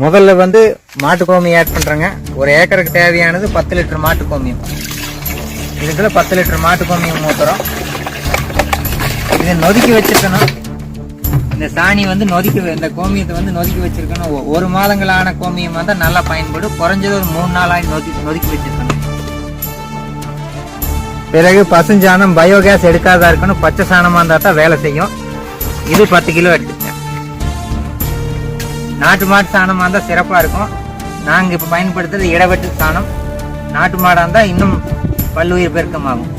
முதல்ல வந்து மாட்டு கோமியம் ஆட் பண்ணுறேங்க ஒரு ஏக்கருக்கு தேவையானது பத்து லிட்டர் மாட்டு கோமியம். இதுக்குள்ள பத்து லிட்டர் மாட்டுக்கோமியம் ஊற்றுறோம் இதை நொதுக்கி வச்சிருக்கணும். இந்த சாணி வந்து நொதுக்கி வ- இந்த கோமியத்தை வந்து நொதுக்கி வச்சிருக்கணும். ஒரு மாதங்களான கோமியம் வந்து நல்லா பயன்படும். குறைஞ்சது ஒரு மூணு நாளாக நொதுக்கி நொதுக்கி வச்சிருக்கணும். பிறகு பசுஞ்சாணம் பயோகேஸ் எடுக்காதா இருக்கணும். பச்சை சாணமாக இருந்தால் தான் வேலை செய்யும். இது பத்து கிலோ எடுத்து நாட்டு மாட்டு சாணமாக இருந்தால் சிறப்பாக இருக்கும். நாங்கள் இப்போ பயன்படுத்துறது இடவெட்டு சாணம். நாட்டு மாடாக இருந்தால் இன்னும் பல்லுயிர் பெருக்கமாகும்.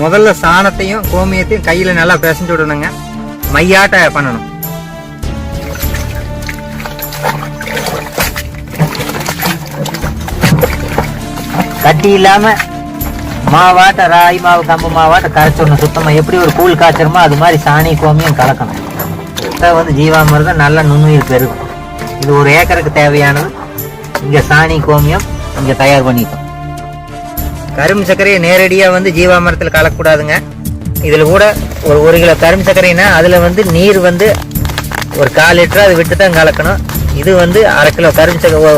முதல்ல சாணத்தையும் கோமியத்தையும் கையில் நல்லா பிசைஞ்சு விடணுங்க. மையாட்ட பண்ணணும். கட்டி இல்லாம மாவாட்ட ராய் மாவு கம்பு மாவாட்ட கரைச்சிடணும். சுத்தமா எப்படி ஒரு கூழ் காய்ச்சறமோ அது மாதிரி சாணி கோமியம் கலக்கணும். இப்போ வந்து ஜீவாமிரதம் நல்ல நுண்ணுயிர் பெருகும். இது ஒரு ஏக்கருக்கு தேவையானது. இங்கே சாணி கோமியம் இங்கே தயார் பண்ணிட்டோம். கரும்பு சர்க்கரையை நேரடியாக வந்து ஜீவாமரத்தில் கலக்கக்கூடாதுங்க. இதில் கூட ஒரு ஒரு கிலோ கரும்பு சர்க்கரைனா அதில் வந்து நீர் வந்து ஒரு கால் லிட்டர் அதை விட்டு தான் கலக்கணும். இது வந்து அரை கிலோ கரும்பு சக்கரை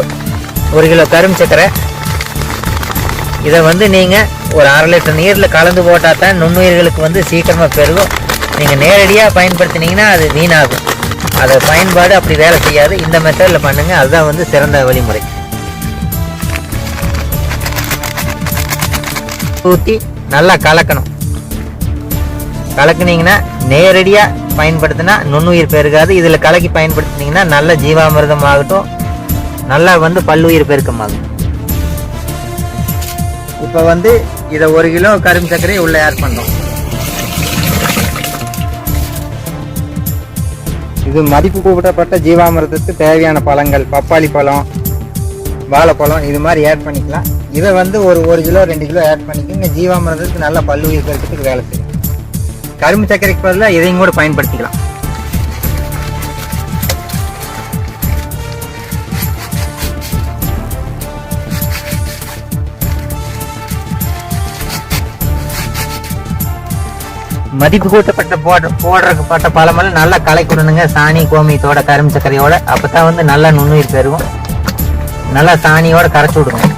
ஒரு கிலோ கரும்பு சர்க்கரை. இதை வந்து நீங்கள் ஒரு அரை லிட்டர் நீரில் கலந்து போட்டால் தான் நுண்ணுயிர்களுக்கு வந்து சீக்கிரமாக பெருகும். நீங்கள் நேரடியாக பயன்படுத்தினீங்கன்னா அது வீணாகும். அதை பயன்பாடு அப்படி வேலை செய்யாது. இந்த மெத்தடில் பண்ணுங்கள் அதுதான் வந்து சிறந்த வழிமுறை. ஊற்றி நல்லா கலக்கணும். கலக்குனீங்கன்னா நேரடியாக பயன்படுத்தினா நுண்ணுயிர் பெருகாது. இதில் கலக்கி பயன்படுத்தினீங்கன்னா நல்ல ஜீவாமிர்தம் ஆகட்டும் நல்லா வந்து பல்லுயிர் பெருக்கமாகும். இப்போ வந்து இதை ஒரு கிலோ கரும்பு சர்க்கரையை உள்ளே ஆட் பண்ணுறோம் இது மதிப்பு கூப்பிடப்பட்ட ஜீவாமிரதத்துக்கு தேவையான பழங்கள் பப்பாளி பழம் வாழைப்பழம் இது மாதிரி ஆட் பண்ணிக்கலாம். இதை வந்து ஒரு ஒரு கிலோ ரெண்டு கிலோ ஆட் பண்ணிக்கோங்க. ஜீவாமிரதத்துக்கு நல்ல பல்லுயிர் பெருக்கத்துக்கு வேலை செய்யும். கரும்பு சர்க்கரைக்கு பதிலாக இதையும் கூட பயன்படுத்திக்கலாம். மதிப்பு கூட்டப்பட்ட போட போடுறப்பட்ட பழமெல்லாம் நல்லா கலக்கிடணுங்க சாணி கோமியத்தோட கரும்பு சர்க்கரையோட. அப்பதான் வந்து நல்லா நுண்ணுயிர் பெருகும். நல்லா சாணியோட கரைச்சி விடுவோம்.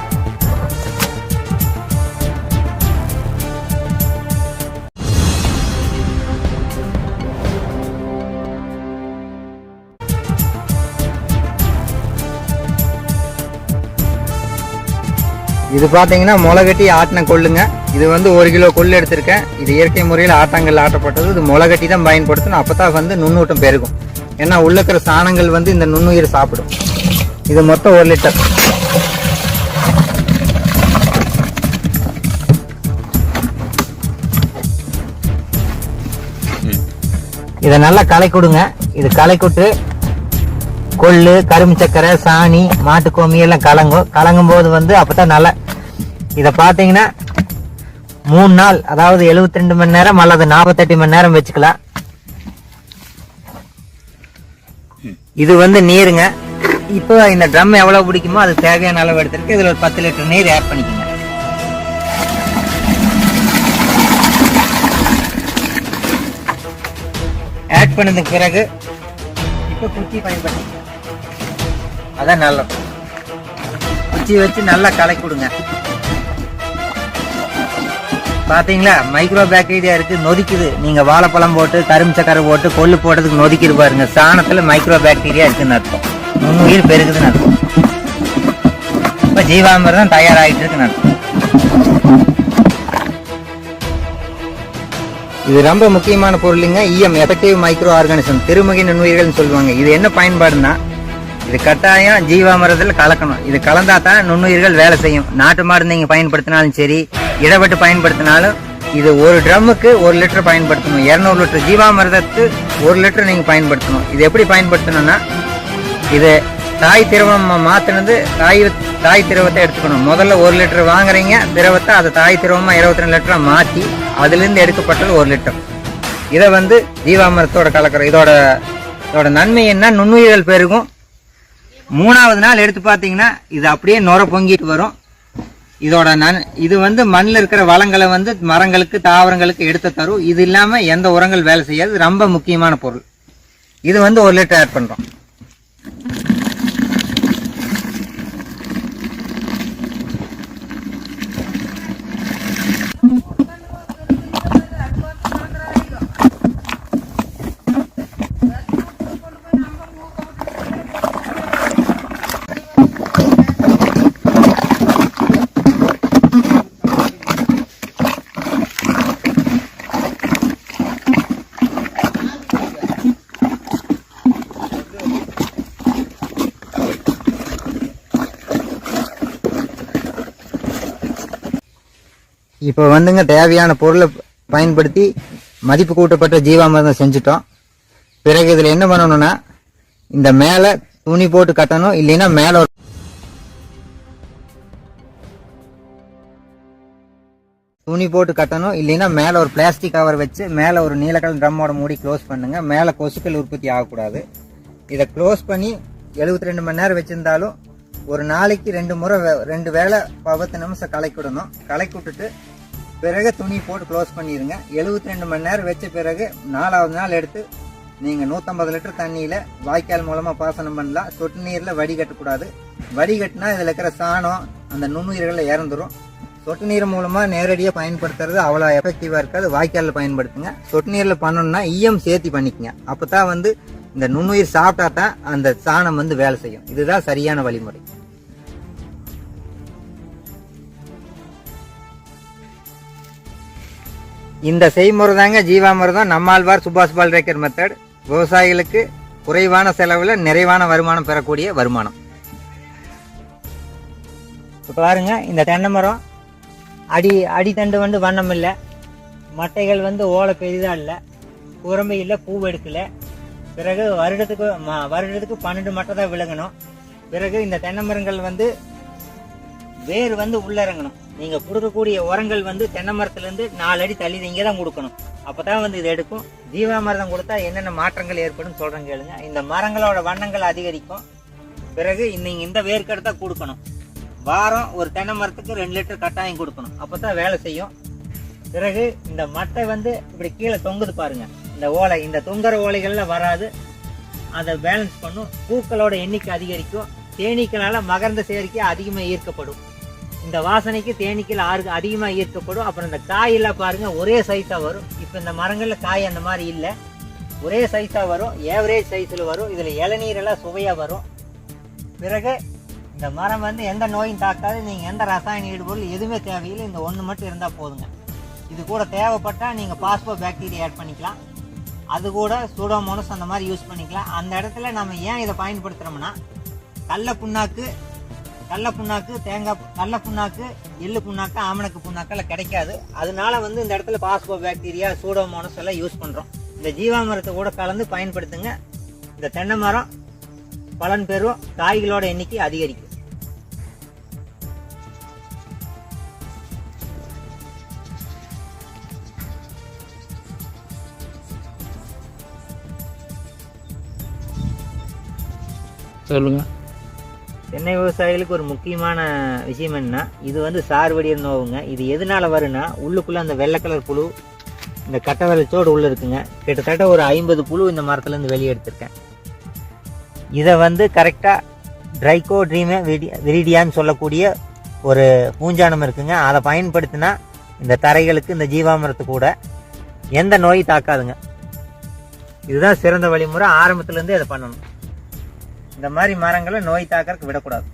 இது பார்த்தீங்கன்னா முளைகட்டி ஆட்டின கொள்ளுங்க. இது வந்து ஒரு கிலோ கொள்ளு எடுத்திருக்கேன். இது இயற்கை முறையில் ஆட்டாங்கல் ஆட்டப்பட்டது. இது முளைகட்டி தான் பயன்படுத்தணும். அப்போ தான் வந்து நுண்ணூட்டம் பெருகும். ஏன்னா உள்ள இருக்கிற சாணங்கள் வந்து இந்த நுண்ணுயிர் சாப்பிடும். இது மொத்தம் ஒரு லிட்டர். இதை நல்லா களை கொடுங்க இது களை கொட்டு கொள்ளு கரும்பு சக்கரை சாணி மாட்டுக்கோமி எல்லாம் கலங்கும். கலங்கும் போது வந்து அப்பதான் நல்லா இதை பார்த்தீங்கன்னா மூணு நாள் அதாவது 72 ரெண்டு மணி நேரம் அல்லது நாற்பத்தெட்டு மணி நேரம் வச்சுக்கலாம். இது வந்து நீருங்க. இப்போ இந்த ட்ரம் எவ்வளோ பிடிக்குமோ அது தேவையான அளவு எடுத்துருக்கு. இதில் ஒரு பத்து லிட்டர் நீர் ஆட் பண்ணிக்கோங்க. ஆட் பண்ணதுக்கு பிறகு இப்போ குச்சி பயன்படுத்தி அதான் நல்லது குச்சி வச்சு நல்லா கலக்கி கொடுங்க. பார்த்தீங்களா மைக்ரோ பாக்டீரியா இருக்கு நொதிக்குது. நீங்க வாழைப்பழம் போட்டு கரும்பு சக்கரை போட்டு கொள்ளு போட்டதுக்கு நொதிக்குது பாருங்க. சாணத்துல மைக்ரோ பாக்டீரியா இருக்குன்னு அர்த்தம். நுண்ணுயிர் பெருகுதுன்னு அர்த்தம். இப்ப ஜீவாமிர்தம் தயாராகிட்டு இருக்குன்னு அர்த்தம். இது ரொம்ப முக்கியமான பொருளுங்க. இஎம் எஃபெக்டிவ் மைக்ரோ ஆர்கானிசம் திருமுகை நுண்ணுயிர்கள்னு சொல்லுவாங்க. இது என்ன பயன்பாடுனா இது கட்டாயம் ஜீவாமிரத்தில் கலக்கணும். இது கலந்தா தான் நுண்ணுயிர்கள் வேலை செய்யும். நாட்டு மாடு நீங்கள் பயன்படுத்தினாலும் சரி இடப்பட்டு பயன்படுத்தினாலும் இது ஒரு ட்ரம்முக்கு ஒரு லிட்டர் பயன்படுத்தணும். இரநூறு லிட்டர் ஜீவாமிரதத்து ஒரு லிட்டர் நீங்கள் பயன்படுத்தணும். இது எப்படி பயன்படுத்தணும்னா இது தாய் திரவம் மாற்றினது தாய் தாய் திரவத்தை எடுத்துக்கணும். முதல்ல ஒரு லிட்டர் வாங்குறீங்க திரவத்தை அதை தாய் திரவமாக இருபத்தி ரெண்டு லிட்டரா மாற்றி அதுலேருந்து எடுக்கப்பட்டது ஒரு லிட்டர். இதை வந்து ஜீவாமிரத்தோட கலக்கிறோம் இதோட இதோட நன்மை என்ன? நுண்ணுயிர்கள் பெருகும் மூணாவது நாள் எடுத்து பார்த்தீங்கன்னா இது அப்படியே நுர பொங்கிட்டு வரும். இதோட நன் இது வந்து மண்ணில் இருக்கிற வளங்களை வந்து மரங்களுக்கு தாவரங்களுக்கு எடுத்து தரும். இது இல்லாமல் எந்த உரங்கள் வேலை செய்யாது. ரொம்ப முக்கியமான பொருள். இது வந்து ஒரு லிட்டர் ஆட் பண்ணுறோம் இப்போ வந்துங்க தேவையான பொருளை பயன்படுத்தி மதிப்பு கூட்டப்பட்ட ஜீவாமிர்தம் செஞ்சுட்டோம். பிறகு இதில் என்ன பண்ணணும்னா இந்த மேலே துணி போட்டு கட்டணும் இல்லைன்னா மேலே ஒரு துணி போட்டு கட்டணும் இல்லைன்னா மேலே ஒரு பிளாஸ்டிக் கவர் வச்சு மேலே ஒரு நீலக்கல் ட்ரம்மோட மூடி க்ளோஸ் பண்ணுங்க. மேலே கொசுக்கள் உற்பத்தி ஆகக்கூடாது. இதை க்ளோஸ் பண்ணி 72 ரெண்டு மணி நேரம் வச்சிருந்தாலும் ஒரு நாளைக்கு ரெண்டு முறை ரெண்டு வேளை பத்து நிமிஷம் கலக்கி விடணும். கலக்கி விட்டுட்டு பிறகு துணி போட்டு க்ளோஸ் பண்ணிடுங்க 72 ரெண்டு மணி நேரம் வச்ச பிறகு நாலாவது நாள் எடுத்து நீங்கள் நூற்றம்பது லிட்டர் தண்ணியில் வாய்க்கால் மூலமாக பாசனம் பண்ணலாம். சொட்டு நீரில் வடிகட்டக்கூடாது வடிகட்டினா இதில் இருக்கிற சாணம் அந்த நுண்ணுயிர்களில் இறந்துரும். சொட்டு நீர் மூலமாக நேரடியாக பயன்படுத்துறது அவ்வளோ எஃபெக்டிவாக இருக்காது. வாய்க்காலில் பயன்படுத்துங்க. சொட்டு நீரில் பண்ணணும்னா ஈயம் சேர்த்தி பண்ணிக்கங்க. அப்போ தான் வந்து இந்த நுண்ணுயிர் சாப்பிட்டா தான் அந்த சாணம் வந்து வேலை செய்யும். இதுதான் சரியான வழிமுறை. இந்த செய்முறை தாங்க ஜீவாமிர்தம் நம்மாழ்வார் சுபாஷ் பால்ரேக்கர் மெத்தட். விவசாயிகளுக்கு குறைவான செலவில் நிறைவான வருமானம் பெறக்கூடிய வருமானம். இப்போ பாருங்க இந்த தென்னை மரம் அடி அடித்தண்டு வந்து வண்ணம் இல்லை. மட்டைகள் வந்து ஓலை பெரிதாக இல்லை. குரம்பு இல்லை பூ எடுக்கலை. பிறகு வருடத்துக்கு வருடத்துக்கு பன்னெண்டு மட்டை தான் விழுங்கணும். பிறகு இந்த தென்னை மரங்கள் வந்து வேர் வந்து உள்ள இறங்கணும் நீங்க கொடுக்கக்கூடிய உரங்கள் வந்து தென்னை மரத்துலேருந்து நாலு அடி தள்ளி இங்கே தான் கொடுக்கணும். அப்பதான் வந்து இது எடுக்கும். ஜீவாமிரதம் கொடுத்தா என்னென்ன மாற்றங்கள் ஏற்படும் சொல்றேன் கேளுங்க. இந்த மரங்களோட வண்ணங்கள் அதிகரிக்கும். பிறகு நீங்க இந்த வேர்க்கடை தான் கொடுக்கணும். வாரம் ஒரு தென்னை மரத்துக்கு ரெண்டு லிட்டர் கட்டாயம் கொடுக்கணும். அப்பதான் வேலை செய்யும். பிறகு இந்த மட்டை வந்து இப்படி கீழே தொங்குது பாருங்க. இந்த ஓலை இந்த தொங்குற ஓலைகள்ல வராது. அதை பேலன்ஸ் பண்ணும். பூக்களோட எண்ணிக்கை அதிகரிக்கும். தேனீக்களால் மகர்ந்த சேர்க்கை அதிகமாக ஈர்க்கப்படும். இந்த வாசனைக்கு தேனீக்கள் ஆறு அதிகமாக ஈர்க்கப்படும் அப்புறம் இந்த காயெல்லாம் பாருங்க ஒரே சைஸாக வரும். இப்போ இந்த மரங்களில் காய் அந்த மாதிரி இல்லை. ஒரே சைஸாக வரும் ஏவரேஜ் சைஸில் வரும். இதில் இளநீரெல்லாம் சுவையாக வரும். பிறகு இந்த மரம் வந்து எந்த நோயும் தாக்காது. நீங்கள் எந்த ரசாயன ஈடுபொருள் எதுவுமே தேவையில்லை. இந்த ஒன்று மட்டும் இருந்தால் போதுங்க. இது கூட தேவைப்பட்டால் நீங்கள் பாஸ்போ பேக்டீரியா ஆட் பண்ணிக்கலாம். அது கூட சூடோமோனஸ் அந்த மாதிரி யூஸ் பண்ணிக்கலாம். அந்த இடத்துல நம்ம ஏன் இதை பயன்படுத்துகிறோம்னா கடல புண்ணாக்கு கடல புண்ணாக்கு தேங்காய் கடல புண்ணாக்கு எள்ளு புண்ணாக்கு ஆமணக்கு புண்ணாக்கெல்லாம் கிடைக்காது. அதனால வந்து இந்த இடத்துல பாஸ்போ பாக்டீரியா சூடோமோனஸ் எல்லாம் யூஸ் பண்ணுறோம் இந்த ஜீவாமரத்தை கூட கலந்து பயன்படுத்துங்க. இந்த தென்னை மரம் பலன் பெறும். காய்களோட எண்ணிக்கை அதிகரிக்கும். சொல்லுங்கள் தென்னை விவசாயிகளுக்கு ஒரு முக்கியமான விஷயம் என்ன இது வந்து சார்வடியர் நோவுங்க. இது எதனால வரும்னா உள்ளுக்குள்ள அந்த வெள்ளை கலர் புழு இந்த கட்டை வெள்ளச்சோடு உள்ள இருக்குங்க. கிட்டத்தட்ட ஒரு ஐம்பது புழு இந்த மரத்துல இருந்து வெளியே எடுத்திருக்கேன் இதை வந்து கரெக்டாக ட்ரைகோ ட்ரீமே விரிடியான்னு சொல்லக்கூடிய ஒரு பூஞ்சானம் இருக்குங்க. அதை பயன்படுத்தினா இந்த தரைகளுக்கு இந்த ஜீவாமரத்து கூட எந்த நோய் தாக்காதுங்க. இதுதான் சிறந்த வழிமுறை. ஆரம்பத்துலேருந்தே அதை பண்ணணும். இந்த மாதிரி மரங்களை நோய் தாக்கறதுக்கு விடக்கூடாது.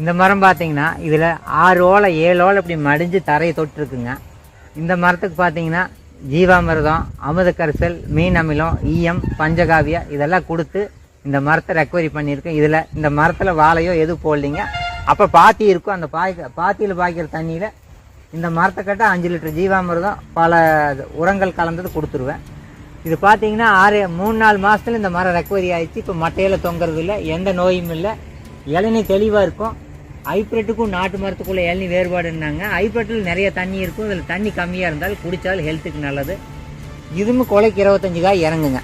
இந்த மரம் பார்த்தீங்கன்னா இதில் ஆறு ஓலை ஏழு ஓலை இப்படி மடிஞ்சு தரையை தொட்டிருக்குங்க. இந்த மரத்துக்கு பார்த்தீங்கன்னா ஜீவாமிர்தம் அமுதக்கரிசல் மீன் அமிலம் ஈயம் பஞ்சகாவியா இதெல்லாம் கொடுத்து இந்த மரத்தை ரெக்கவரி பண்ணியிருக்கேன். இதில் இந்த மரத்தில் வாழையோ எதுவும் போடலிங்க? அப்போ பாத்தி இருக்கும். அந்த பாய் பாத்தியில் பாய்க்கிற தண்ணியில் இந்த மரத்தை கட்ட அஞ்சு லிட்டர் ஜீவாமிரதம் பல உரங்கள் கலந்தது கொடுத்துருவேன். இது பார்த்தீங்கன்னா ஆறு மூணு நாலு மாதத்துல இந்த மரம் ரெக்கவரி ஆயிடுச்சு. இப்போ மட்டையில் தொங்குறது இல்லை எந்த நோயும் இல்லை. இளநீ தெளிவாக இருக்கும். ஹைப்ரிட்டுக்கும் நாட்டு மரத்துக்குள்ள இளநீ வேறுபாடுன்னாங்க. ஹைப்ரிட்டில் நிறைய தண்ணி இருக்கும். இதில் தண்ணி கம்மியாக இருந்தால் குடித்தால் ஹெல்த்துக்கு நல்லது. இதுவும் கொலைக்கு இருபத்தஞ்சு காய் இறங்குங்க.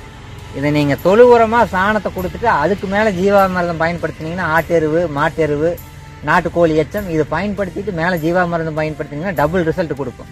இதை நீங்கள் தொழு உரமாக சாணத்தை கொடுத்துட்டு அதுக்கு மேலே ஜீவாமிரதம் பயன்படுத்தினீங்கன்னா ஆட்டெருவு மாட்டெருவு நாட்டுக்கோழி எச்சம் இதை பயன்படுத்திட்டு மேலே ஜீவாமிரதம் பயன்படுத்தினீங்கன்னா டபுள் ரிசல்ட் கொடுக்கும்.